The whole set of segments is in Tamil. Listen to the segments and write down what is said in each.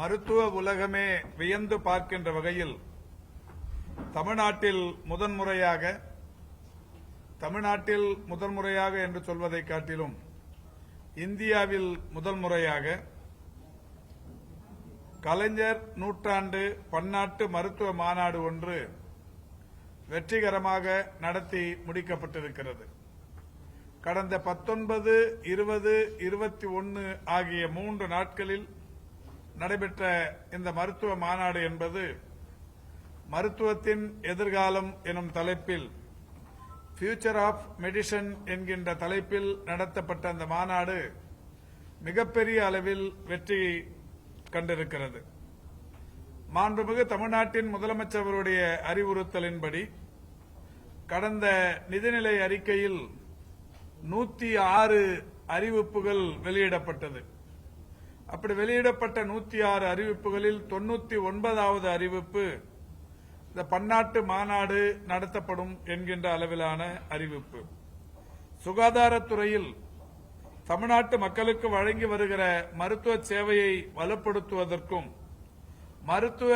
மருத்துவ உலகமே வியந்து பார்க்கின்ற வகையில் தமிழ்நாட்டில் முதன்முறையாக தமிழ்நாட்டில் முதன்முறையாக என்று சொல்வதை காட்டிலும் இந்தியாவில் முதல் முறையாக கலைஞர் நூற்றாண்டு பன்னாட்டு மருத்துவ மாநாடு ஒன்று வெற்றிகரமாக நடத்தி முடிக்கப்பட்டிருக்கிறது. கடந்த பத்தொன்பது இருபது இருபத்தி ஒன்று ஆகிய மூன்று நாட்களில் நடைபெற்ற இந்த மருத்துவ மாநாடு என்பது மருத்துவத்தின் எதிர்காலம் எனும் தலைப்பில் ஃபியூச்சர் ஆஃப் மெடிசன் என்கின்ற தலைப்பில் நடத்தப்பட்ட அந்த மாநாடு மிகப்பெரிய அளவில் வெற்றி கண்டிருக்கிறது. மாண்புமிகு தமிழ்நாட்டின் முதலமைச்சருடைய அறிவுறுத்தலின்படி கடந்த நிதிநிலை அறிக்கையில் நூத்தி ஆறு அறிவிப்புகள் வெளியிடப்பட்டது. அப்படி வெளியிடப்பட்ட நூத்தி ஆறு அறிவிப்புகளில் தொண்ணூத்தி ஒன்பதாவது அறிவிப்பு இந்த பன்னாட்டு மாநாடு நடத்தப்படும் என்கின்ற அளவிலான அறிவிப்பு. சுகாதாரத்துறையில் தமிழ்நாட்டு மக்களுக்கு வழங்கி வருகிற மருத்துவ சேவையை வலுப்படுத்துவதற்கும் மருத்துவ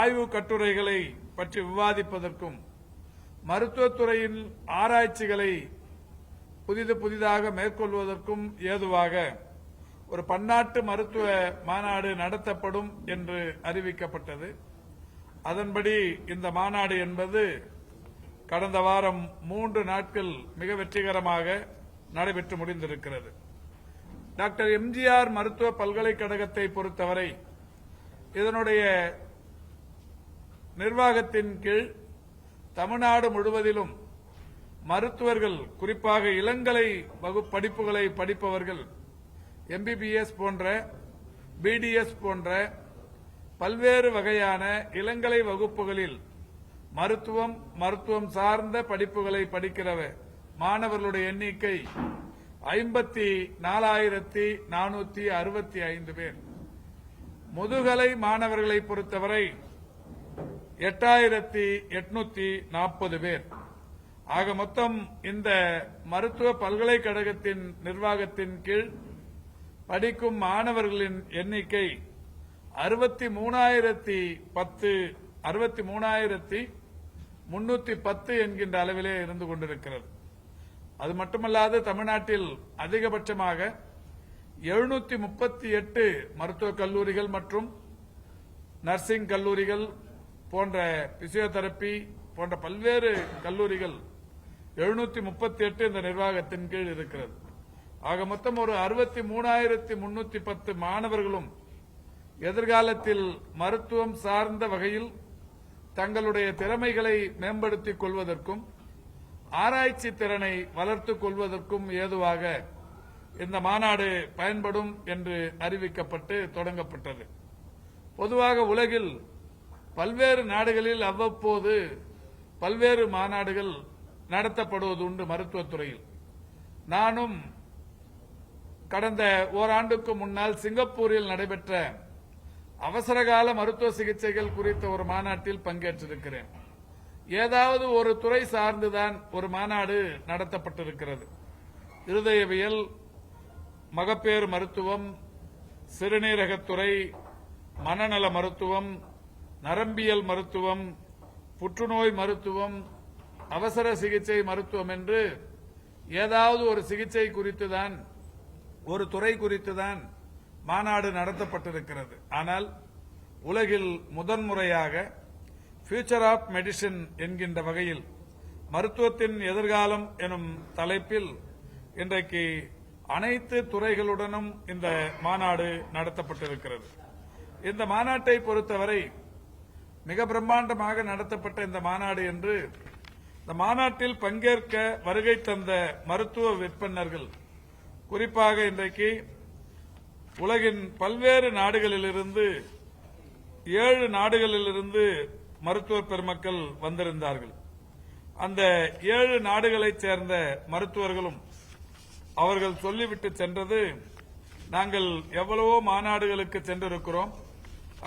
ஆய்வு கட்டுரைகளை பற்றி விவாதிப்பதற்கும் மருத்துவத்துறையின் ஆராய்ச்சிகளை புதிது புதிதாக மேற்கொள்வதற்கும் ஏதுவாக ஒரு பன்னாட்டு மருத்துவ மாநாடு நடத்தப்படும் என்று அறிவிக்கப்பட்டது. அதன்படி இந்த மாநாடு என்பது கடந்த வாரம் மூன்று நாட்கள் மிக வெற்றிகரமாக நடைபெற்று முடிந்திருக்கிறது. டாக்டர் எம்ஜிஆர் மருத்துவ பல்கலைக்கழகத்தை பொறுத்தவரை இதனுடைய நிர்வாகத்தின் கீழ் தமிழ்நாடு முழுவதிலும் மருத்துவர்கள் குறிப்பாக இளங்கலை படிப்புகளை படிப்பவர்கள் எம்பிபிஎஸ் போன்ற பிடிஎஸ் போன்ற பல்வேறு வகையான இளங்கலை வகுப்புகளில் மருத்துவம் மருத்துவம் சார்ந்த படிப்புகளை படிக்கிறவ மாணவர்களுடைய எண்ணிக்கை ஐம்பத்தி நாலாயிரத்தி நானூத்தி அறுபத்தி ஐந்து பேர். முதுகலை மாணவர்களை பொறுத்தவரை எட்டாயிரத்தி எட்நூத்தி நாற்பது பேர். ஆக மொத்தம் இந்த மருத்துவ பல்கலைக்கழகத்தின் நிர்வாகத்தின் கீழ் படிக்கும் மாணவர்களின் எண்ணிக்கை அறுபத்தி மூணாயிரத்தி பத்து அறுபத்தி மூணாயிரத்தி முன்னூத்தி பத்து என்கின்ற அளவிலே இருந்து கொண்டிருக்கிறது. அது மட்டுமல்லாது தமிழ்நாட்டில் அதிகபட்சமாக எழுநூத்தி முப்பத்தி எட்டு மருத்துவக் கல்லூரிகள் மற்றும் நர்சிங் கல்லூரிகள் போன்ற பிசியோதெரப்பி போன்ற பல்வேறு கல்லூரிகள் எழுநூத்தி முப்பத்தி எட்டு இந்த நிர்வாகத்தின் கீழ் இருக்கிறது. ஆக மொத்தம் ஒரு அறுபத்தி மூணாயிரத்தி முன்னூத்தி பத்து மாணவர்களும் எதிர்காலத்தில் மருத்துவம் சார்ந்த வகையில் தங்களுடைய திறமைகளை மேம்படுத்திக் கொள்வதற்கும் ஆராய்ச்சி திறனை வளர்த்துக் கொள்வதற்கும் ஏதுவாக இந்த மாநாடு பயன்படும் என்று அறிவிக்கப்பட்டு தொடங்கப்பட்டது. பொதுவாக உலகில் பல்வேறு நாடுகளில் அவ்வப்போது பல்வேறு மாநாடுகள் நடத்தப்படுவது உண்டு மருத்துவத்துறையில். நானும் கடந்த ஓராண்டுக்கு முன்னால் சிங்கப்பூரில் நடைபெற்ற அவசரகால மருத்துவ சிகிச்சைகள் குறித்த ஒரு மாநாட்டில் பங்கேற்றிருக்கிறேன். ஏதாவது ஒரு துறை சார்ந்துதான் ஒரு மாநாடு நடத்தப்பட்டிருக்கிறது. இருதயவியல் மகப்பேறு மருத்துவம் சிறுநீரகத்துறை மனநல மருத்துவம் நரம்பியல் மருத்துவம் புற்றுநோய் மருத்துவம் அவசர சிகிச்சை மருத்துவம் என்று ஏதாவது ஒரு சிகிச்சை குறித்துதான் ஒரு துறை குறித்துதான் மாநாடு நடத்தப்பட்டிருக்கிறது. ஆனால் உலகில் முதன்முறையாக ஃபியூச்சர் ஆஃப் மெடிசின் என்கின்ற வகையில் மருத்துவத்தின் எதிர்காலம் எனும் தலைப்பில் இன்றைக்கு அனைத்து துறைகளுடனும் இந்த மாநாடு நடத்தப்பட்டிருக்கிறது. இந்த மாநாட்டை பொறுத்தவரை மிக பிரம்மாண்டமாக நடத்தப்பட்ட இந்த மாநாடு என்று இந்த மாநாட்டில் பங்கேற்க வருகை தந்த மருத்துவ விற்பனர்கள் குறிப்பாக இன்றைக்கு உலகின் பல்வேறு நாடுகளிலிருந்து ஏழு நாடுகளிலிருந்து மருத்துவர் பெருமக்கள் வந்திருந்தார்கள். அந்த ஏழு நாடுகளைச் சேர்ந்த மருத்துவர்களும் அவர்கள் சொல்லிவிட்டு சென்றது நாங்கள் எவ்வளவோ மாநாடுகளுக்கு சென்றிருக்கிறோம்.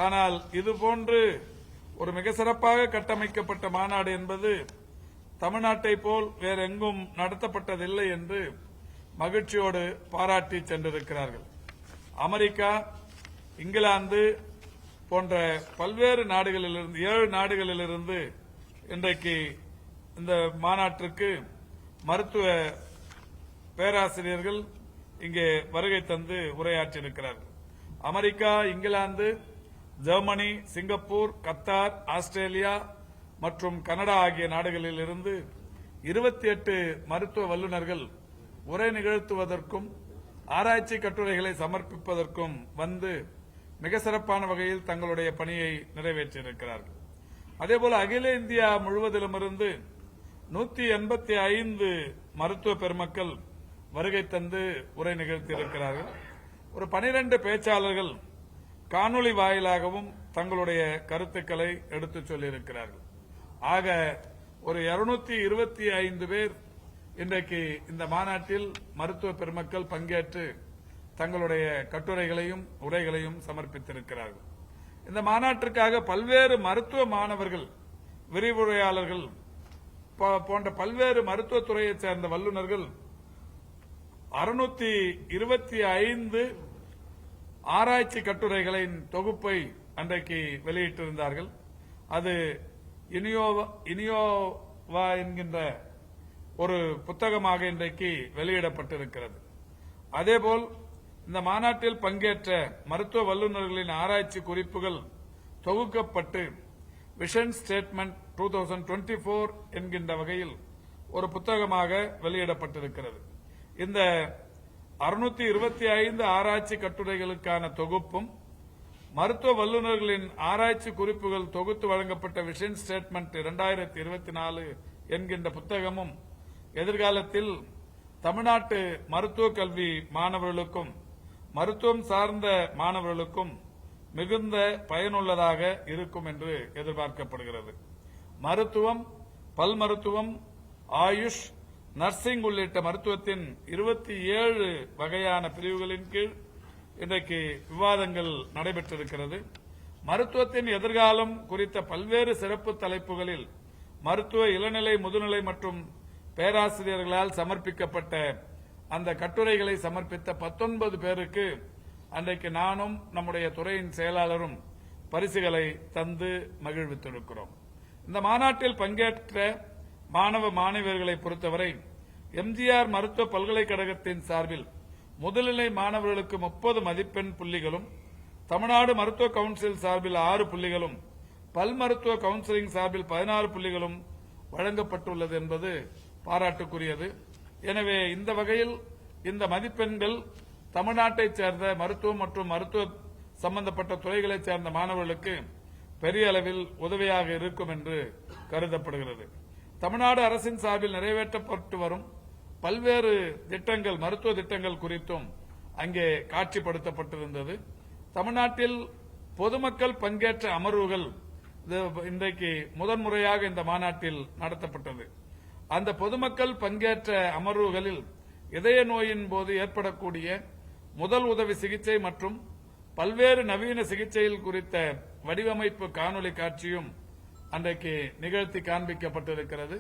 ஆனால் இதுபோன்று ஒரு மிக சிறப்பாக கட்டமைக்கப்பட்ட மாநாடு என்பது தமிழ்நாட்டை போல் வேறெங்கும் நடத்தப்பட்டதில்லை என்று மகிழ்ச்சியோடு பாராட்டி சென்றிருக்கிறார்கள். அமெரிக்கா இங்கிலாந்து போன்ற பல்வேறு நாடுகளிலிருந்து ஏழு நாடுகளிலிருந்து இன்றைக்கு இந்த மாநாட்டிற்கு மருத்துவ பேராசிரியர்கள் இங்கே வருகை தந்து உரையாற்றியிருக்கிறார்கள். America England Germany Singapore Qatar Australia மற்றும் கனடா ஆகிய நாடுகளிலிருந்து இருபத்தி எட்டு மருத்துவ வல்லுநர்கள் உரை நிகழ்த்துவதற்கும் ஆராய்ச்சி கட்டுரைகளை சமர்ப்பிப்பதற்கும் வந்து மிக சிறப்பான வகையில் தங்களுடைய பணியை நிறைவேற்றியிருக்கிறார்கள். அதேபோல அகில இந்தியா முழுவதிலுமிருந்து நூத்தி எண்பத்தி ஐந்து மருத்துவ பெருமக்கள் வருகை தந்து உரை நிகழ்த்தியிருக்கிறார்கள். ஒரு பனிரெண்டு பேச்சாளர்கள் காணொளி வாயிலாகவும் தங்களுடைய கருத்துக்களை எடுத்துச் சொல்லியிருக்கிறார்கள். ஆக ஒரு இருநூத்தி இருபத்தி ஐந்து பேர் இன்றைக்கு இந்த மாநாட்டில் மருத்துவ பெருமக்கள் பங்கேற்று தங்களுடைய கட்டுரைகளையும் உரைகளையும் சமர்ப்பித்திருக்கிறார்கள். இந்த மாநாட்டிற்காக பல்வேறு மருத்துவ மாணவர்கள் விரிவுரையாளர்கள் போன்ற பல்வேறு மருத்துவத்துறையைச் சேர்ந்த வல்லுநர்கள் அறுநூத்தி இருபத்தி ஐந்து ஆராய்ச்சி கட்டுரைகளின் தொகுப்பை அன்றைக்கு வெளியிட்டிருந்தார்கள். அது இனியோவா இனியோவா என்கின்ற ஒரு புத்தகமாக இன்றைக்கு வெளியிடப்பட்டிருக்கிறது. அதேபோல் இந்த மாநாட்டில் பங்கேற்ற மருத்துவ வல்லுநர்களின் ஆராய்ச்சி குறிப்புகள் தொகுக்கப்பட்டு vision statement two thousand twenty four என்கின்ற வகையில் ஒரு புத்தகமாக வெளியிடப்பட்டிருக்கிறது. இந்த அறுநூத்தி இருபத்தி ஐந்து ஆராய்ச்சி கட்டுரைகளுக்கான தொகுப்பும் மருத்துவ வல்லுநர்களின் ஆராய்ச்சி குறிப்புகள் தொகுத்து வழங்கப்பட்ட விஷன் ஸ்டேட்மெண்ட் இரண்டாயிரத்தி இருபத்தி நாலு என்கின்ற புத்தகமும் எதிர்காலத்தில் தமிழ்நாட்டு மருத்துவ கல்வி மாணவர்களுக்கும் மருத்துவம் சார்ந்த மாணவர்களுக்கும் மிகுந்த பயனுள்ளதாக இருக்கும் என்று எதிர்பார்க்கப்படுகிறது. மருத்துவம் பல் மருத்துவம் ஆயுஷ் நர்சிங் உள்ளிட்ட மருத்துவத்தின் இருபத்தி ஏழு வகையான பிரிவுகளின் கீழ் இன்றைக்கு விவாதங்கள் நடைபெற்றிருக்கிறது. மருத்துவத்தின் எதிர்காலம் குறித்த பல்வேறு சிறப்பு தலைப்புகளில் மருத்துவ இளநிலை முதுநிலை மற்றும் பேராசிரியர்களால் சமர்ப்பிக்கப்பட்ட அந்த கட்டுரைகளை சமர்ப்பித்த பத்தொன்பது பேருக்கு அன்றைக்கு நானும் நம்முடைய துறையின் செயலாளரும் பரிசுகளை தந்து மகிழ்வித்திருக்கிறோம். இந்த மாநாட்டில் பங்கேற்ற மாணவ மாணவியர்களை பொறுத்தவரை எம்ஜிஆர் மருத்துவ பல்கலைக்கழகத்தின் சார்பில் முதல்நிலை மாணவர்களுக்கு முப்பது மதிப்பெண் புள்ளிகளும் தமிழ்நாடு மருத்துவ கவுன்சில் சார்பில் ஆறு புள்ளிகளும் பல் மருத்துவ கவுன்சிலிங் சார்பில் பதினாறு புள்ளிகளும் வழங்கப்பட்டுள்ளது என்பது பாராட்டுக்குரியது. எனவே இந்த வகையில் இந்த மதிப்பெண்கள் தமிழ்நாட்டைச் சேர்ந்த மருத்துவம் மற்றும் மருத்துவ சம்பந்தப்பட்ட துறைகளைச் சேர்ந்த மாணவர்களுக்கு பெரிய அளவில் உதவியாக இருக்கும் என்று கருதப்படுகிறது. தமிழ்நாடு அரசின் சார்பில் நிறைவேற்றப்பட்டு வரும் பல்வேறு திட்டங்கள் மருத்துவ திட்டங்கள் குறித்தும் அங்கே காட்சிப்படுத்தப்பட்டிருந்தது. தமிழ்நாட்டில் பொதுமக்கள் பங்கேற்ற அமர்வுகள் இது இன்றைக்கு முதன்முறையாக இந்த மாநாட்டில் நடத்தப்பட்டது. அந்த பொதுமக்கள் பங்கேற்ற அமர்வுகளில் இதய நோயின் போது ஏற்படக்கூடிய முதல் உதவி சிகிச்சை மற்றும் பல்வேறு நவீன சிகிச்சையில் குறித்த வடிவமைப்பு காணொளி காட்சியும் அன்றைக்கு நிகழ்த்தி காண்பிக்கப்பட்டிருக்கிறது.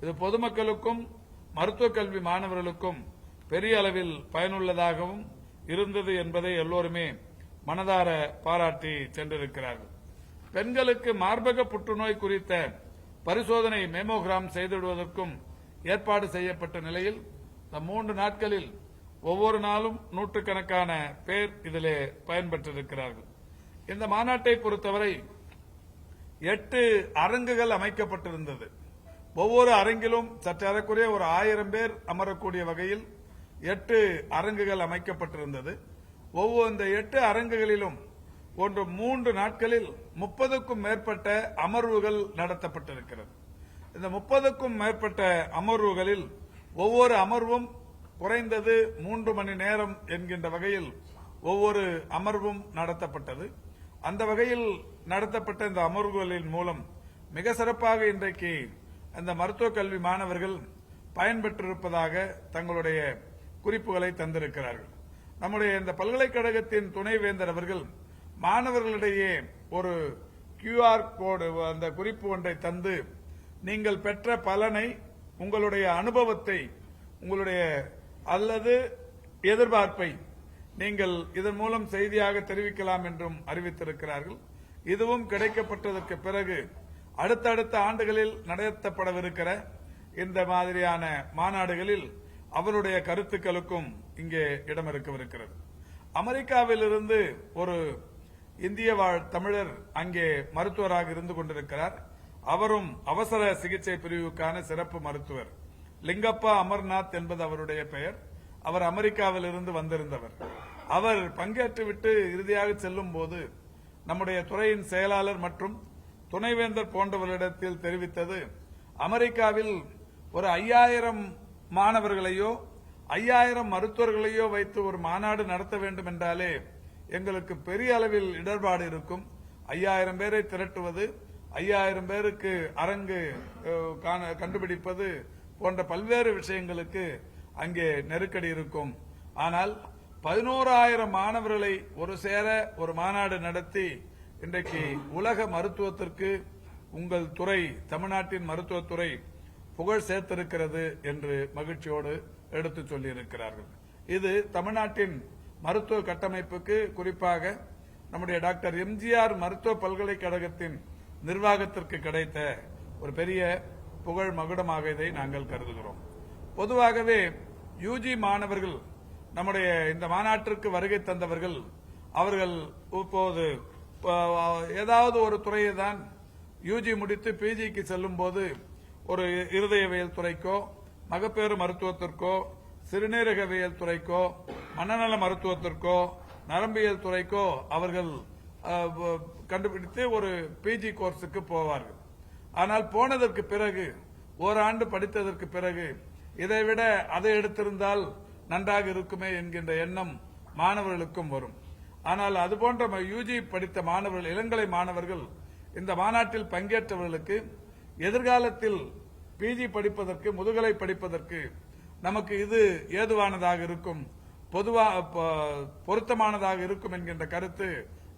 இது பொதுமக்களுக்கும் மருத்துவக் கல்வி மாணவர்களுக்கும் பெரிய அளவில் பயனுள்ளதாகவும் இருந்தது என்பதை எல்லோருமே மனதார பாராட்டி சென்றிருக்கிறார்கள். பெண்களுக்கு மார்பக புற்றுநோய் குறித்த பரிசோதனை மெமோகிராம் செய்துவிடுவதற்கும் ஏற்பாடு செய்யப்பட்ட நிலையில் இந்த மூன்று நாட்களில் ஒவ்வொரு நாளும் நூற்றுக்கணக்கான பேர் இதிலே பயன்பெற்றிருக்கிறார்கள். இந்த மாநாட்டை பொறுத்தவரை எட்டு அரங்குகள் அமைக்கப்பட்டிருந்தது. ஒவ்வொரு அரங்கிலும் சற்றேறக்குறைய ஒரு ஆயிரம் பேர் அமரக்கூடிய வகையில் எட்டு அரங்குகள் அமைக்கப்பட்டிருந்தது. ஒவ்வொரு இந்த எட்டு அரங்குகளிலும் ஒன்று மூன்று நாட்களில் முப்பதுக்கும் மேற்பட்ட அமர்வுகள் நடத்தப்பட்டிருக்கிறது. இந்த முப்பதுக்கும் மேற்பட்ட அமர்வுகளில் ஒவ்வொரு அமர்வும் குறைந்தது மூன்று மணி நேரம் என்கின்ற வகையில் ஒவ்வொரு அமர்வும் நடத்தப்பட்டது. அந்த வகையில் நடத்தப்பட்ட இந்த அமர்வுகளின் மூலம் மிக சிறப்பாக இன்றைக்கு அந்த மருத்துவக் கல்வி மாணவர்கள் பயன்பெற்றிருப்பதாக தங்களுடைய குறிப்புகளை தந்திருக்கிறார்கள். நம்முடைய இந்த பல்கலைக்கழகத்தின் துணைவேந்தர் அவர்கள் மாணவர்களிடையே ஒரு கியூஆர் கோடு அந்த குறிப்பு ஒன்றை தந்து நீங்கள் பெற்ற பலனை உங்களுடைய அனுபவத்தை உங்களுடைய அல்லது எதிர்பார்ப்பை நீங்கள் இதன் மூலம் செய்தியாக தெரிவிக்கலாம் என்றும் அறிவித்திருக்கிறார்கள். இதுவும் கிடைக்கப்பட்டதற்கு பிறகு அடுத்தடுத்த ஆண்டுகளில் நடத்தப்படவிருக்கிற இந்த மாதிரியான மாநாடுகளில் அவருடைய கருத்துக்களுக்கும் இங்கே இடம் இருக்கவிருக்கிறது அமெரிக்காவிலிருந்து ஒரு இந்திய வாழ் தமிழர் அங்கே மருத்துவராக இருந்து கொண்டிருக்கிறார். அவரும் அவசர சிகிச்சை பிரிவுக்கான சிறப்பு மருத்துவர். லிங்கப்பா அமர்நாத் என்பது அவருடைய பெயர். அவர் அமெரிக்காவிலிருந்து வந்திருந்தவர். அவர் பங்கேற்றுவிட்டு இறுதியாக செல்லும் போது நம்முடைய துறையின் செயலாளர் மற்றும் துணைவேந்தர் போன்றவர்களிடத்தில் தெரிவித்தது அமெரிக்காவில் ஒரு ஐயாயிரம் மாணவர்களையோ ஐயாயிரம் மருத்துவர்களையோ வைத்து ஒரு மாநாடு நடத்த வேண்டும் என்றாலே எங்களுக்கு பெரிய அளவில் இடர்பாடு இருக்கும். ஐயாயிரம் பேரை திரட்டுவது ஐயாயிரம் பேருக்கு அரங்கு காண- கண்டுபிடிப்பது போன்ற பல்வேறு விஷயங்களுக்கு அங்கே நெருக்கடி இருக்கும். ஆனால் பதினோராயிரம் மாணவர்களை ஒரு சேர ஒரு மாநாடு நடத்தி இன்றைக்கு உலக மருத்துவத்திற்கு உங்கள் துறை தமிழ்நாட்டின் மருத்துவத்துறை புகழ் சேர்த்திருக்கிறது என்று மகிழ்ச்சியோடு எடுத்து சொல்லியிருக்கிறார்கள். இது தமிழ்நாட்டின் மருத்துவ கட்டமைப்புக்கு குறிப்பாக நம்முடைய டாக்டர் எம்ஜிஆர் மருத்துவ பல்கலைக்கழகத்தின் நிர்வாகத்திற்கு கிடைத்த ஒரு பெரிய புகழ் மகுடமாக இதை நாங்கள் கருதுகிறோம். பொதுவாகவே யூஜி மாணவர்கள் நம்முடைய இந்த மாநாட்டிற்கு வருகை தந்தவர்கள் அவர்கள் இப்போது ஏதாவது ஒரு துறையை தான் யூஜி முடித்து பிஜிக்கு செல்லும் போது ஒரு இருதயவியல் துறைக்கோ மகப்பேறு மருத்துவத்திற்கோ சிறுநீரகவியல் துறைக்கோ மனநல மருத்துவத்திற்கோ நரம்பியல் துறைக்கோ அவர்கள் கண்டுபிடித்து ஒரு பிஜி கோர்ஸுக்கு போவார்கள். ஆனால் போனதற்கு பிறகு ஓராண்டு படித்ததற்கு பிறகு இதைவிட அதை எடுத்திருந்தால் நன்றாக இருக்குமே என்கின்ற எண்ணம் மாணவர்களுக்கும் வரும். ஆனால் அதுபோன்ற யூஜி படித்த மாணவர்கள் இளங்கலை மாணவர்கள் இந்த மாநாட்டில் பங்கேற்றவர்களுக்கு எதிர்காலத்தில் பிஜி படிப்பதற்கு முதுகலை படிப்பதற்கு நமக்கு இது ஏதுவானதாக இருக்கும் பொதுவா பொருத்தமானதாக இருக்கும் என்கின்ற கருத்து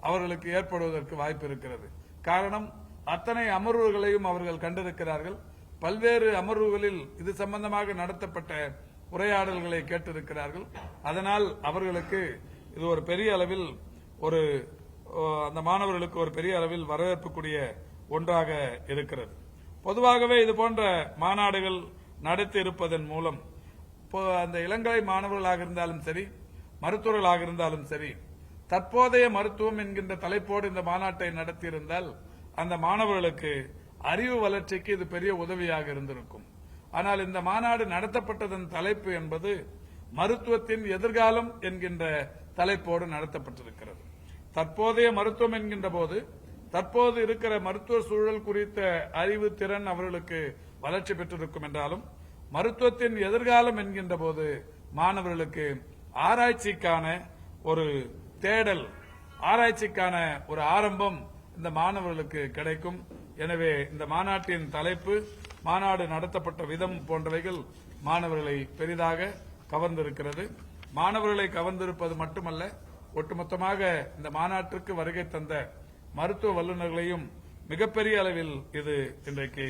அவர்களுக்கு ஏற்படுவதற்கு வாய்ப்பு இருக்கிறது காரணம் அத்தனை அமர்வுகளையும் அவர்கள் கண்டிருக்கிறார்கள். பல்வேறு அமர்வுகளில் இது சம்பந்தமாக நடத்தப்பட்ட உரையாடல்களை கேட்டிருக்கிறார்கள். அதனால் அவர்களுக்கு இது ஒரு பெரிய அளவில் ஒரு அந்த மாணவர்களுக்கு ஒரு பெரிய அளவில் வரவேற்புக்குரிய ஒன்றாக இருக்கிறது. பொதுவாகவே இது போன்ற மாநாடுகள் நடத்தி இருப்பதன் மூலம் அந்த இளங்கலை மாணவர்களாக இருந்தாலும் சரி மருத்துவர்களாக இருந்தாலும் சரி தற்போதைய மருத்துவம் என்கின்ற தலைப்போடு இந்த மாநாட்டை நடத்தியிருந்தால் அந்த மாணவர்களுக்கு அறிவு வளர்ச்சிக்கு இது பெரிய உதவியாக இருந்திருக்கும். ஆனால் இந்த மாநாடு நடத்தப்பட்டதன் தலைப்பு என்பது மருத்துவத்தின் எதிர்காலம் என்கின்ற தலைப்போடு நடத்தப்பட்டிருக்கிறது. தற்போதைய மருத்துவம் என்கின்ற போது தற்போது இருக்கிற மருத்துவ சூழல் குறித்த அறிவு திறன் அவர்களுக்கு வளர்ச்சி பெற்றிருக்கும் என்றாலும் மருத்துவத்தின் எதிர்காலம் என்கின்ற போது மாணவர்களுக்கு ஆராய்ச்சிக்கான ஒரு தேடல் ஆராய்ச்சிக்கான ஒரு ஆரம்பம் இந்த மாணவர்களுக்கு கிடைக்கும். எனவே இந்த மாநாட்டின் தலைப்பு மாநாடு நடத்தப்பட்ட விதம் போன்றவைகள் மாணவர்களை பெரிதாக கவர்ந்திருக்கிறது. மாணவர்களை கவர்ந்திருப்பது மட்டுமல்ல ஒட்டுமொத்தமாக இந்த மாநாட்டிற்கு வருகை தந்த மருத்துவ வல்லுநர்களையும் மிகப்பெரிய அளவில் இது இன்றைக்கு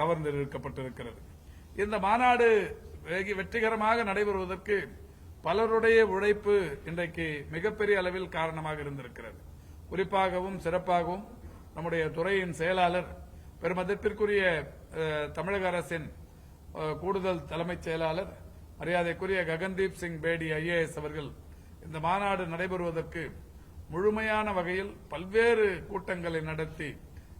கவர்ந்திருக்கப்பட்டிருக்கிறது. இந்த மாநாடு வெற்றிகரமாக நடைபெறுவதற்கு பலருடைய உழைப்பு இன்றைக்கு மிகப்பெரிய அளவில் காரணமாக இருந்திருக்கிறது. குறிப்பாகவும் சிறப்பாகவும் நம்முடைய துறையின் செயலாளர் பெருமதிப்பிற்குரிய தமிழக அரசின் கூடுதல் தலைமைச் செயலாளர் மரியாதைக்குரிய ககன்தீப் சிங் பேடி ஐஏஎஸ் அவர்கள் இந்த மாநாடு நடைபெறுவதற்கு முழுமையான வகையில் பல்வேறு கூட்டங்களை நடத்தி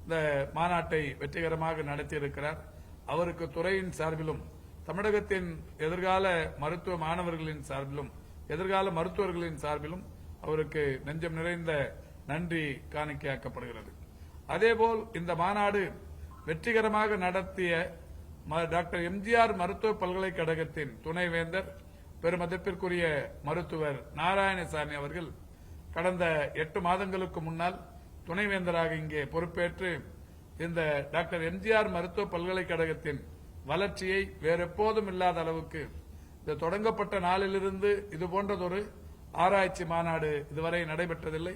இந்த மாநாட்டை வெற்றிகரமாக நடத்தியிருக்கிறார். அவருக்கு துறையின் சார்பிலும் தமிழகத்தின் எதிர்கால மருத்துவ மாணவர்களின் சார்பிலும் எதிர்கால மருத்துவர்களின் சார்பிலும் அவருக்கு நெஞ்சம் நிறைந்த நன்றி காணிக்கையாக்கப்படுகிறது. அதேபோல் இந்த மாநாடு வெற்றிகரமாக நடத்திய ம- டாக்டர் எம்ஜிஆர் மருத்துவ பல்கலைக்கழகத்தின் துணைவேந்தர் பெருமதிப்பிற்குரிய மருத்துவர் நாராயணசாமி அவர்கள் கடந்த எட்டு மாதங்களுக்கு முன்னால் துணைவேந்தராக இங்கே பொறுப்பேற்று இந்த டாக்டர் எம்ஜிஆர் மருத்துவ பல்கலைக்கழகத்தின் வளர்ச்சியை வேறெப்போதும் இல்லாத அளவுக்கு இது தொடங்கப்பட்ட நாளிலிருந்து இது போன்றதொரு ஆராய்ச்சி மாநாடு இதுவரை நடைபெற்றதில்லை.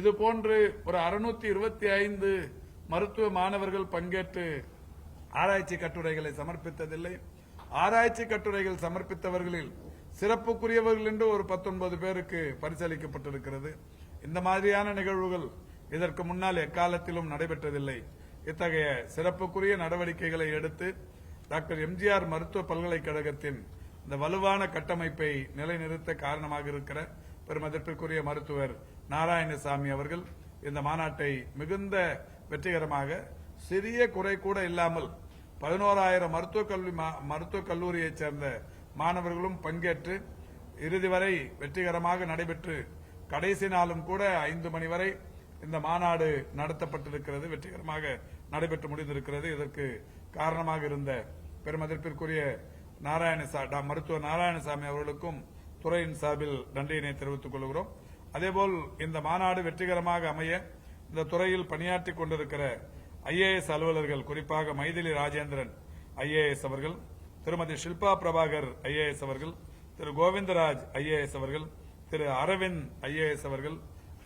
இது போன்று ஒரு அறுநூத்தி இருபத்தி ஐந்து மருத்துவ மாணவர்கள் பங்கேற்று ஆராய்ச்சி கட்டுரைகளை சமர்ப்பித்ததில்லை. ஆராய்ச்சி கட்டுரைகள் சமர்ப்பித்தவர்களில் சிறப்புக்குரியவர்கள் என்று ஒரு பத்தொன்பது பேருக்கு பரிசளிக்கப்பட்டிருக்கிறது. இந்த மாதிரியான நிகழ்வுகள் இதற்கு முன்னால் எக்காலத்திலும் நடைபெற்றதில்லை. இத்தகைய சிறப்புக்குரிய நடவடிக்கைகளை எடுத்து டாக்டர் எம்ஜிஆர் மருத்துவ பல்கலைக்கழகத்தின் இந்த வலுவான கட்டமைப்பை நிலைநிறுத்த காரணமாக இருக்கிற பெருமதிப்பிற்குரிய மருத்துவர் நாராயணசாமி அவர்கள் இந்த மாநாட்டை மிகுந்த வெற்றிகரமாக சிறிய குறை கூட இல்லாமல் பதினோராயிரம் மருத்துவக் கல்வி மா- மருத்துவக் கல்லூரியைச் சேர்ந்த மாணவர்களும் பங்கேற்று இறுதி வரை வெற்றிகரமாக நடைபெற்று கடைசி நாளும் கூட ஐந்து மணி வரை இந்த மாநாடு நடத்தப்பட்டிருக்கிறது வெற்றிகரமாக நடைபெற்று முடிந்திருக்கிறது. இதற்கு காரணமாக இருந்த பெருமதிப்பிற்குரிய நாராயணசாமி மருத்துவர் நாராயணசாமி அவர்களுக்கும் துறையின் சார்பில் நன்றியினை தெரிவித்துக் கொள்கிறோம். அதேபோல் இந்த மாநாடு வெற்றிகரமாக அமைய இந்த துறையில் பணியாற்றிக் கொண்டிருக்கிற ஐஏஎஸ் அலுவலர்கள் குறிப்பாக மைதிலி ராஜேந்திரன் ஐஏஎஸ் அவர்கள் திருமதி ஷில்பா பிரபாகர் ஐஏஎஸ் அவர்கள் திரு கோவிந்தராஜ் ஐஏஎஸ் அவர்கள் திரு அரவிந்த் ஐஏஎஸ் அவர்கள்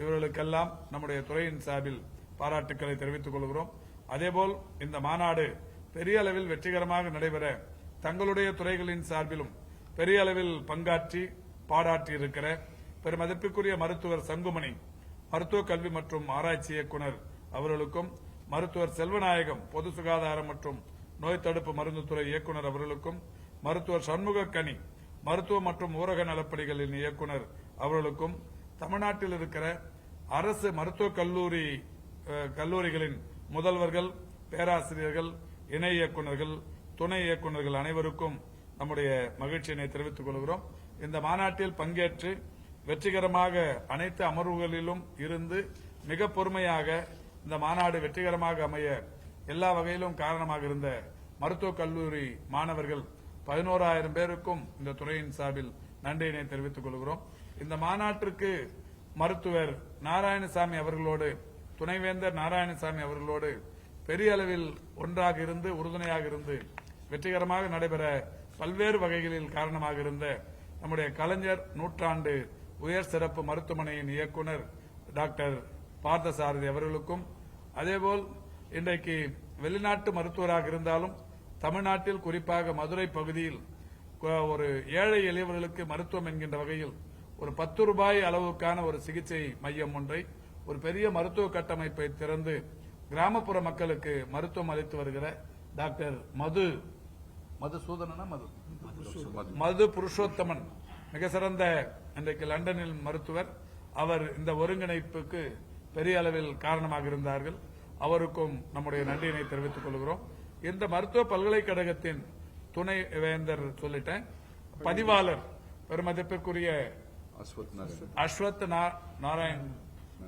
இவர்களுக்கெல்லாம் நம்முடைய துறையின் சார்பில் பாராட்டுக்களை தெரிவித்துக் கொள்கிறோம். அதேபோல் இந்த மாநாடு பெரிய அளவில் வெற்றிகரமாக நடைபெற தங்களுடைய துறைகளின் சார்பிலும் பெரிய அளவில் பங்காற்றி பாராட்டி இருக்கிற பெருமதிப்பிற்குரிய மருத்துவர் சங்குமணி மருத்துவ கல்வி மற்றும் ஆராய்ச்சி இயக்குனர் அவர்களுக்கும் மருத்துவர் செல்வநாயகம் பொது சுகாதாரம் மற்றும் நோய் தடுப்பு மருந்துத்துறை இயக்குனர் அவர்களுக்கும் மருத்துவர் சண்முக கனி மருத்துவ மற்றும் ஊரக நலப்பணிகளின் இயக்குனர் அவர்களுக்கும் தமிழ்நாட்டில் இருக்கிற அரசு மருத்துவக் கல்லூரி கல்லூரிகளின் முதல்வர்கள் பேராசிரியர்கள் இணை இயக்குனர்கள் துணை இயக்குனர்கள் அனைவருக்கும் நம்முடைய மகிழ்ச்சியினை தெரிவித்துக் கொள்கிறோம். இந்த மாநாட்டில் பங்கேற்று வெற்றிகரமாக அனைத்து அமர்வுகளிலும் இருந்து மிக பொறுமையாக இந்த மாநாடு வெற்றிகரமாக அமைய எல்லா வகையிலும் காரணமாக இருந்த மருத்துவக் கல்லூரி மாணவர்கள் பதினோராயிரம் பேருக்கும் இந்த துறையின் சார்பில் நன்றியினை தெரிவித்துக் கொள்கிறோம். இந்த மாநாட்டிற்கு மருத்துவர் நாராயணசாமி அவர்களோடு துணைவேந்தர் நாராயணசாமி அவர்களோடு பெரிய அளவில் ஒன்றாக இருந்து உறுதுணையாக இருந்து வெற்றிகரமாக நடைபெற பல்வேறு வகைகளில் காரணமாக இருந்த நம்முடைய கலைஞர் நூற்றாண்டு உயர் சிறப்பு மருத்துவமனையின் இயக்குனர் டாக்டர் பார்த்தசாரதி அவர்களுக்கும் அதேபோல் இன்றைக்கு வெளிநாட்டு மருத்துவராக இருந்தாலும் தமிழ்நாட்டில் குறிப்பாக மதுரை பகுதியில் ஒரு ஏழை எளியவர்களுக்கு மருத்துவம் என்கின்ற வகையில் ஒரு பத்து ரூபாய் அளவுக்கான ஒரு சிகிச்சை மையம் ஒன்றை ஒரு பெரிய மருத்துவ கட்டமைப்பை திறந்து கிராமப்புற மக்களுக்கு மருத்துவம் அளித்து வருகிற டாக்டர் மது மதுசூதனா மது? மது புருஷோத்தமன் மிக சிறந்த இன்றைக்கு லண்டனில் மருத்துவர். அவர் இந்த ஒருங்கிணைப்புக்கு பெரிய அளவில் காரணமாக இருந்தார்கள். அவருக்கும் நம்முடைய நன்றியினை தெரிவித்துக் கொள்கிறோம். இந்த மருத்துவ பல்கலைக்கழகத்தின் துணை வேந்தர் சொல்லிட்டேன். பதிவாளர் பெருமதிப்பிற்குரிய அஸ்வத் நாராயண் அஸ்வத் நா- நாராயண்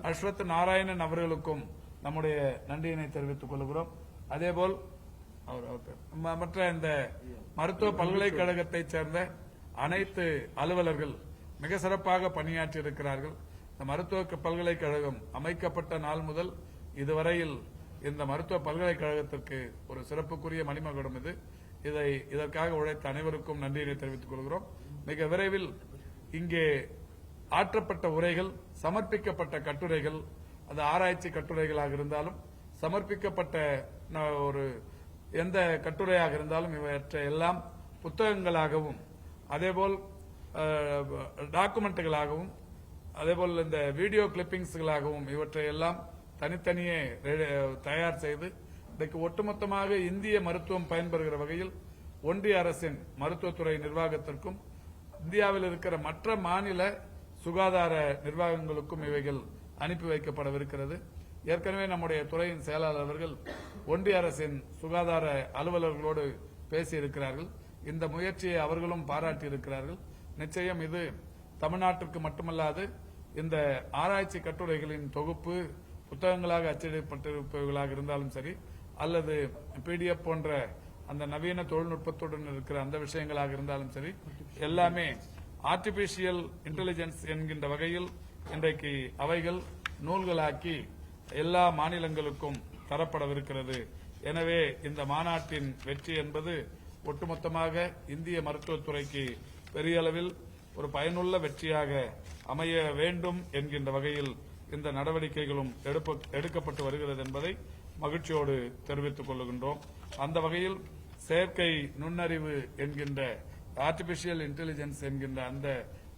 அஸ்வத் நாராயணன் அவர்களுக்கும் நம்முடைய நன்றியினை தெரிவித்துக் கொள்கிறோம். அதேபோல் அவர் அவர் மற்ற இந்த மருத்துவ பல்கலைக்கழகத்தைச் சேர்ந்த அனைத்து அலுவலர்கள் மிக சிறப்பாக பணியாற்றி இருக்கிறார்கள் இந்த மருத்துவ பல்கலைக்கழகம் அமைக்கப்பட்ட நாள் முதல் இதுவரையில் இந்த மருத்துவ பல்கலைக்கழகத்திற்கு ஒரு சிறப்புக்குரிய மணிமகுடம் இது. இதை இதற்காக உழைத்த அனைவருக்கும் நன்றியினை தெரிவித்துக் கொள்கிறோம். மிக விரைவில் இங்கே ஆற்றப்பட்ட உரைகள் சமர்ப்பிக்கப்பட்ட கட்டுரைகள் அது ஆராய்ச்சி கட்டுரைகளாக இருந்தாலும் சமர்ப்பிக்கப்பட்ட ஒரு எந்த கட்டுரையாக இருந்தாலும் இவற்றை எல்லாம் புத்தகங்களாகவும் அதேபோல் டாக்குமெண்ட்டுகளாகவும் அதேபோல் இந்த வீடியோ கிளிப்பிங்ஸ்களாகவும் இவற்றை எல்லாம் தனித்தனியே தயார் செய்து இன்றைக்கு ஒட்டுமொத்தமாக இந்திய மருத்துவம் பயன்பெறுகிற வகையில் ஒன்றிய அரசின் மருத்துவத்துறை நிர்வாகத்திற்கும் இந்தியாவில் இருக்கிற மற்ற மாநில சுகாதார நிர்வாகங்களுக்கும் இவைகள் அனுப்பி வைக்கப்படவிருக்கிறது. ஏற்கனவே நம்முடைய துறையின் செயலாளர் அவர்கள் ஒன்றிய அரசின் சுகாதார அலுவலர்களோடு பேசியிருக்கிறார்கள். இந்த முயற்சியை அவர்களும் பாராட்டியிருக்கிறார்கள். நிச்சயம் இது தமிழ்நாட்டிற்கு மட்டுமல்லாது இந்த ஆராய்ச்சி கட்டுரைகளின் தொகுப்பு புத்தகங்களாக அச்சிடப்பட்டிருப்பவர்களாக இருந்தாலும் சரி அல்லது பிடிஎஃப் போன்ற அந்த நவீன தொழில்நுட்பத்துடன் இருக்கிற அந்த விஷயங்களாக இருந்தாலும் சரி எல்லாமே ஆர்டிபிஷியல் இன்டெலிஜென்ஸ் என்கின்ற வகையில் இன்றைக்கு அவைகள் நூல்களாக்கி எல்லா மாநிலங்களுக்கும் தரப்படவிருக்கிறது. எனவே இந்த மாநாட்டின் வெற்றி என்பது ஒட்டுமொத்தமாக இந்திய மருத்துவத்துறைக்கு பெரிய அளவில் ஒரு பயனுள்ள வெற்றியாக அமைய வேண்டும் என்கின்ற வகையில் இந்த நடவடிக்கைகளும் எடுக்கப்பட்டு வருகிறது என்பதை மகிழ்ச்சியோடு தெரிவித்துக் கொள்கின்றோம் அந்த வகையில் செயற்கை நுண்ணறிவு என்கின்ற ஆர்டிபிஷியல் இன்டெலிஜென்ஸ் என்கின்ற அந்த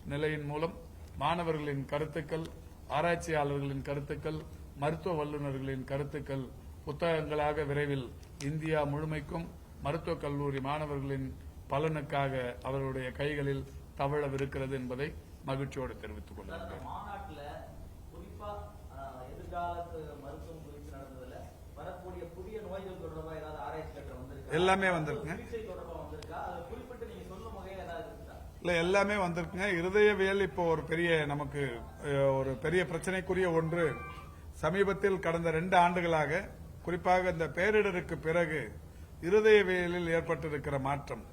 நிலையின் மூலம் மாணவர்களின் கருத்துக்கள் ஆராய்ச்சியாளர்களின் கருத்துக்கள் மருத்துவ வல்லுநர்களின் கருத்துக்கள் புத்தகங்களாக விரைவில் இந்தியா முழுமைக்கும் மருத்துவக் கல்லூரி மாணவர்களின் பலனுக்காக அவர்களுடைய கைகளில் தவழவிருக்கிறது என்பதை மகிழ்ச்சியோடு தெரிவித்துக் கொள்கிறேன் இந்த மாநாட்டுல குறிப்பா ஆஹ், எதிர்காலத்து மருத்துவம் குறித்து நடந்ததுல வரக்கூடிய புதிய நோய்கள் தொடர்பா ஏதாவது ஆராய்ச்சி கட்டுரை வந்திருக்கா எல்லாமே வந்திருக்குங்க. சிகிச்சை தொடர்பா வந்திருக்கா அதை குறிப்பிட்டு நீங்க சொல்லும் வகையில் எல்லாமே வந்திருக்குங்க. இல்லை எல்லாமே வந்திருக்குங்க. இருதயவியல் இப்போ ஒரு பெரிய நமக்கு ஒரு பெரிய பிரச்சனைக்குரிய ஒன்று. சமீபத்தில் கடந்த ரெண்டு ஆண்டுகளாக குறிப்பாக இந்த பேரிடருக்கு பிறகு இருதயவியலில் ஏற்பட்டிருக்கிற மாற்றம்.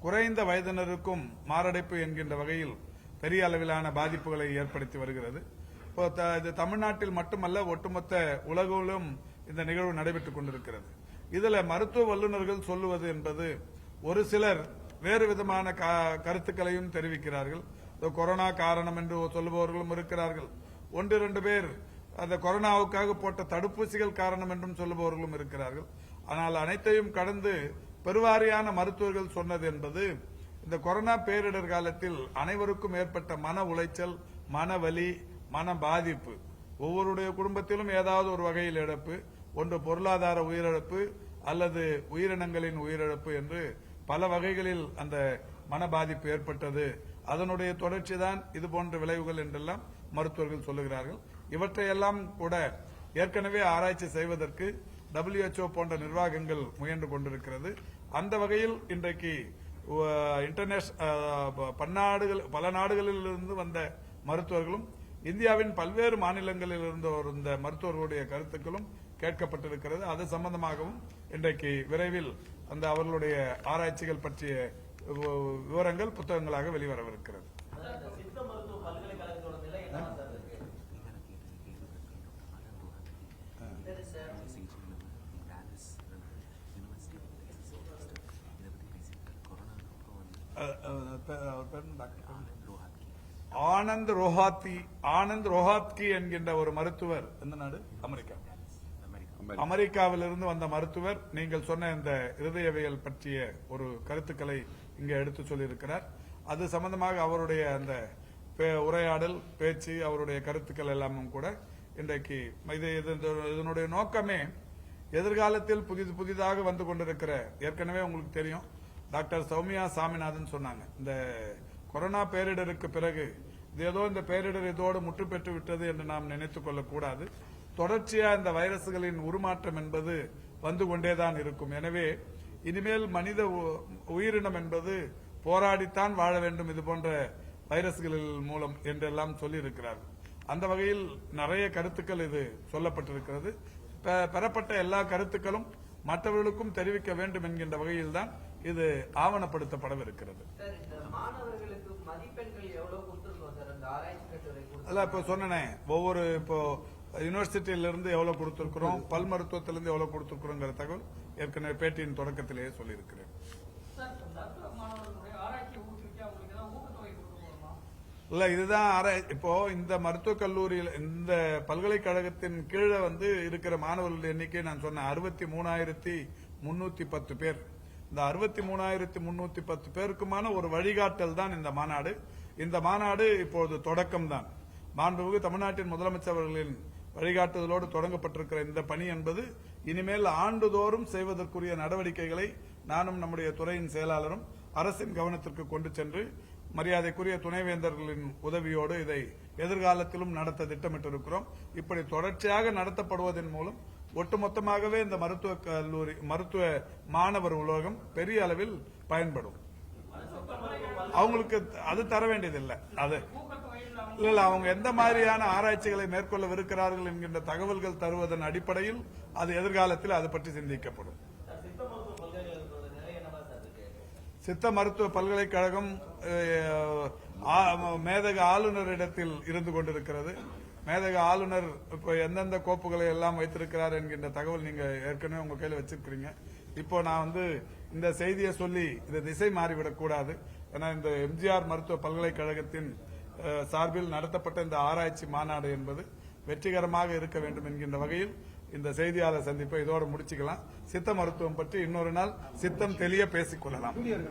குறைந்த வயதினருக்கும் மாரடைப்பு என்கின்ற வகையில் பெரிய அளவிலான பாதிப்புகளை ஏற்படுத்தி வருகிறது. இப்போ த- இது தமிழ்நாட்டில் மட்டுமல்ல ஒட்டுமொத்த உலகிலும் இந்த நிகழ்வு நடைபெற்றுக் கொண்டிருக்கிறது. இதுல மருத்துவ வல்லுநர்கள் சொல்லுவது என்பது ஒரு சிலர் வேறு விதமான கருத்துக்களையும் தெரிவிக்கிறார்கள். கொரோனா காரணம் என்று சொல்லுபவர்களும் இருக்கிறார்கள். ஒன்று ரெண்டு பேர் அந்த கொரோனாவுக்காக போட்ட தடுப்பூசிகள் காரணம் என்றும் சொல்லுபவர்களும் இருக்கிறார்கள். ஆனால் அனைத்தையும் கடந்து பெருவாரியான மருத்துவர்கள் சொன்னது என்பது இந்த கொரோனா பேரிடர் காலத்தில் அனைவருக்கும் ஏற்பட்ட மன உளைச்சல் மன வலி மன பாதிப்பு ஒவ்வொருடைய குடும்பத்திலும் ஏதாவது ஒரு வகையில் இழப்பு ஒன்று பொருளாதார உயிரிழப்பு அல்லது உயிரினங்களின் உயிரிழப்பு என்று பல வகைகளில் அந்த மன பாதிப்பு ஏற்பட்டது. அதனுடைய தொடர்ச்சி தான் இது போன்ற விளைவுகள் என்றெல்லாம் மருத்துவர்கள் சொல்லுகிறார்கள். இவற்றையெல்லாம் கூட ஏற்கனவே ஆராய்ச்சி செய்வதற்கு டபிள்யூஎச்ஓ போன்ற நிர்வாகங்கள் முயன்று கொண்டிருக்கிறது. அந்த வகையில் இன்றைக்கு இன்டர்நேஷ் பன்னாடுகள் பல நாடுகளிலிருந்து வந்த மருத்துவர்களும் இந்தியாவின் பல்வேறு மாநிலங்களில் இருந்து வந்த மருத்துவர்களுடைய கருத்துக்களும் கேட்கப்பட்டிருக்கிறது அது சம்பந்தமாகவும் இன்றைக்கு விரைவில் அந்த அவர்களுடைய ஆராய்ச்சிகள் பற்றிய விவரங்கள் புத்தகங்களாக வெளிவரவிருக்கிறது அவர் பேர் டாக்டர்? ஆனந்த் ரோஹாத்தி ஆனந்த் ரோஹாத்கி என்கின்ற ஒரு மருத்துவர் எந்த நாடு? அமெரிக்கா. அமெரிக்காவிலிருந்து வந்த மருத்துவர். நீங்கள் சொன்ன இந்த இருதயவியல் பற்றிய ஒரு கருத்துக்களை இங்கே எடுத்து சொல்லியிருக்கிறார். அது சம்பந்தமாக அவருடைய அந்த பே- உரையாடல் பேச்சு அவருடைய கருத்துக்கள் எல்லாமும் கூட இன்றைக்கு இது- இதனுடைய நோக்கமே எதிர்காலத்தில் புதிது புதிதாக வந்து கொண்டிருக்கிற ஏற்கனவே உங்களுக்கு தெரியும் டாக்டர் சௌமியா சாமிநாதன் சொன்னாங்க. இந்த கொரோனா பேரிடருக்கு பிறகு இது ஏதோ இந்த பேரிடர் இதோடு முற்று பெற்று விட்டது என்று நாம் நினைத்துக் கொள்ளக்கூடாது. தொடர்ச்சியா இந்த வைரஸ்களின் உருமாற்றம் என்பது வந்து கொண்டேதான் இருக்கும். எனவே இனிமேல் மனித உ- உயிரினம் என்பது போராடித்தான் வாழ வேண்டும் இது போன்ற வைரஸ்களில் மூலம் என்றெல்லாம் சொல்லியிருக்கிறார்கள். அந்த வகையில் நிறைய கருத்துக்கள் இது சொல்லப்பட்டிருக்கிறது. பெ- பெறப்பட்ட எல்லா கருத்துக்களும் மற்றவர்களுக்கும் தெரிவிக்க வேண்டும் என்கின்ற வகையில்தான் இது ஆவணப்படுத்தப்படவிருக்கிறது. மாணவர்களுக்கு மதிப்பெண்கள் எவ்வளவு கொடுத்துருக்கோம் சார் அந்த ஆராய்ச்சி கட்டுரை அல்ல இப்ப சொன்னனே ஒவ்வொரு இப்போ யூனிவர்சிட்டியில இருந்து எவ்வளவு கொடுத்திருக்கிறோம் பல் மருத்துவத்திலிருந்து எவ்வளவு கொடுத்திருக்கிறோங்கிற தகவல் ஏற்கனவே பேட்டியின் தொடக்கத்திலேயே சொல்லியிருக்கிறேன். இல்ல இதுதான் ஆராய் இப்போ இந்த மருத்துவக் கல்லூரியில் இந்த பல்கலைக்கழகத்தின் கீழே வந்து இருக்கிற மாணவர்களுடைய எண்ணிக்கை நான் சொன்னேன் அறுபத்தி மூணாயிரத்தி முன்னூத்தி பத்து பேர். இந்த அறுபத்தி மூணாயிரத்தி முன்னூத்தி பத்து பேருக்குமான ஒரு வழிகாட்டல் தான் இந்த மாநாடு. இந்த மாநாடு இப்போது தொடக்கம் தான் மாண்புமிகு தமிழ்நாட்டின் முதலமைச்சர் அவர்களின் வழிகாட்டுதலோடு தொடங்கப்பட்டிருக்கிற இந்த பணி என்பது இனிமேல் ஆண்டுதோறும் செய்வதற்குரிய நடவடிக்கைகளை நானும் நம்முடைய துறையின் செயலாளரும் அரசின் கவனத்திற்கு கொண்டு சென்று மரியாதைக்குரிய துணைவேந்தர்களின் உதவியோடு இதை எதிர்காலத்திலும் நடத்த திட்டமிட்டிருக்கிறோம். இப்படி தொடர்ச்சியாக நடத்தப்படுவதன் மூலம் ஒட்டுமொத்தமாகவே இந்த மருத்துவ கல்லூரி மருத்துவ மாணவர் உலகம் பெரிய அளவில் பயன்படும். அவங்களுக்கு அது தர வேண்டியதில்லை. அது இல்ல அவங்க எந்த மாதிரியான ஆராய்ச்சிகளை மேற்கொள்ளவிருக்கிறார்கள் என்கின்ற தகவல்கள் தருவதன் அடிப்படையில் அது எதிர்காலத்தில் அது பற்றி சிந்திக்கப்படும். சித்த மருத்துவ பல்கலைக்கழகம் ஆ- மேதக ஆளுநரிடத்தில் இருந்து கொண்டிருக்கிறது. மேதக ஆளுநர் இப்போ எந்தெந்த கோப்புகளை எல்லாம் வைத்திருக்கிறார் என்கின்ற தகவல் நீங்க ஏற்கனவே உங்க கையில் வச்சிருக்கிறீங்க. இப்போ நான் வந்து இந்த செய்தியை சொல்லி இது திசை மாறிவிடக் கூடாது ஏன்னா இந்த எம்ஜிஆர் மருத்துவ பல்கலைக்கழகத்தின் சார்பில் நடத்தப்பட்ட இந்த ஆராய்ச்சி மாநாடு என்பது வெற்றிகரமாக இருக்க வேண்டும் என்கின்ற வகையில் இந்த செய்தியாளர் சந்திப்பை இதோடு முடிச்சுக்கலாம். சித்த மருத்துவம் பற்றி இன்னொரு நாள் சித்தம் தெளிய பேசிக் கொள்ளலாம்